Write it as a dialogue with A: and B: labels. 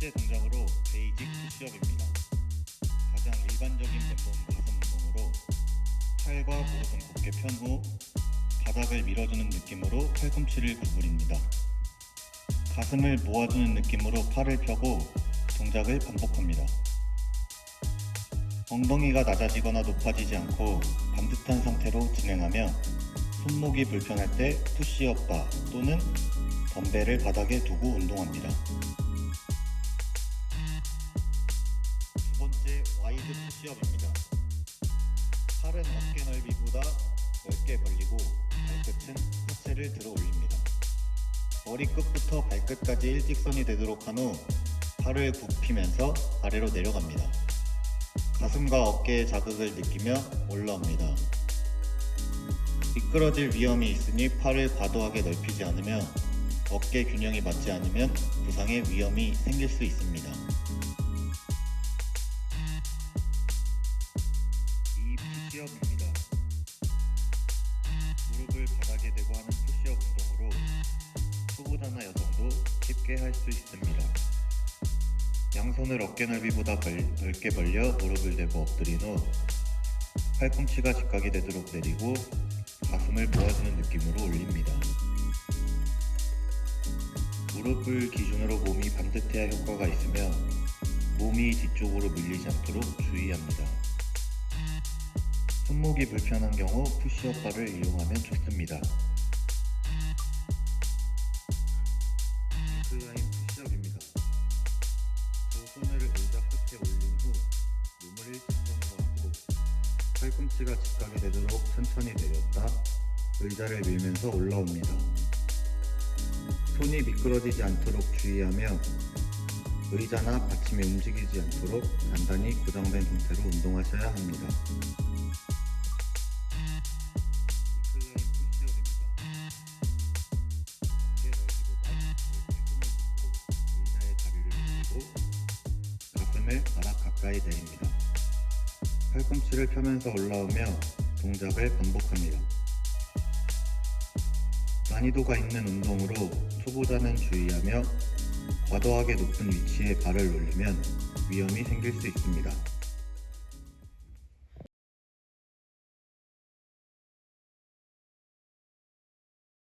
A: 번째 동작으로 베이직 푸시업입니다. 가장 일반적인 맨몸 가슴 운동으로 팔과 무릎은 곧게 편 후 바닥을 밀어주는 느낌으로 팔꿈치를 구부립니다. 가슴을 모아주는 느낌으로 팔을 펴고 동작을 반복합니다. 엉덩이가 낮아지거나 높아지지 않고 반듯한 상태로 진행하며 손목이 불편할 때 푸시업 바 또는 덤벨을 바닥에 두고 운동합니다. 팔은 어깨 넓이보다 넓게 벌리고 발끝은 하체를 들어 올립니다. 머리끝부터 발끝까지 일직선이 되도록 한 후 팔을 굽히면서 아래로 내려갑니다. 가슴과 어깨의 자극을 느끼며 올라옵니다. 미끄러질 위험이 있으니 팔을 과도하게 넓히지 않으며 어깨 균형이 맞지 않으면 부상의 위험이 생길 수 있습니다. 쉽게 할 수 있습니다. 양손을 어깨 넓이보다 벌- 넓게 벌려 무릎을 대고 엎드린 후 팔꿈치가 직각이 되도록 내리고 가슴을 모아주는 느낌으로 올립니다. 무릎을 기준으로 몸이 반듯해야 효과가 있으며 몸이 뒤쪽으로 밀리지 않도록 주의합니다. 손목이 불편한 경우 푸시업 바를 이용하면 좋습니다. 팔꿈치가 직각이 되도록 천천히 내렸다 의자를 밀면서 올라옵니다. 손이 미끄러지지 않도록 주의하며 의자나 받침이 움직이지 않도록 단단히 고정된 상태로 운동하셔야 합니다. 가슴을 바닥 가까이 내립니다. 팔꿈치를 펴면서 올라오며 동작을 반복합니다. 난이도가 있는 운동으로 초보자는 주의하며 과도하게 높은 위치에 발을 올리면 위험이 생길 수 있습니다.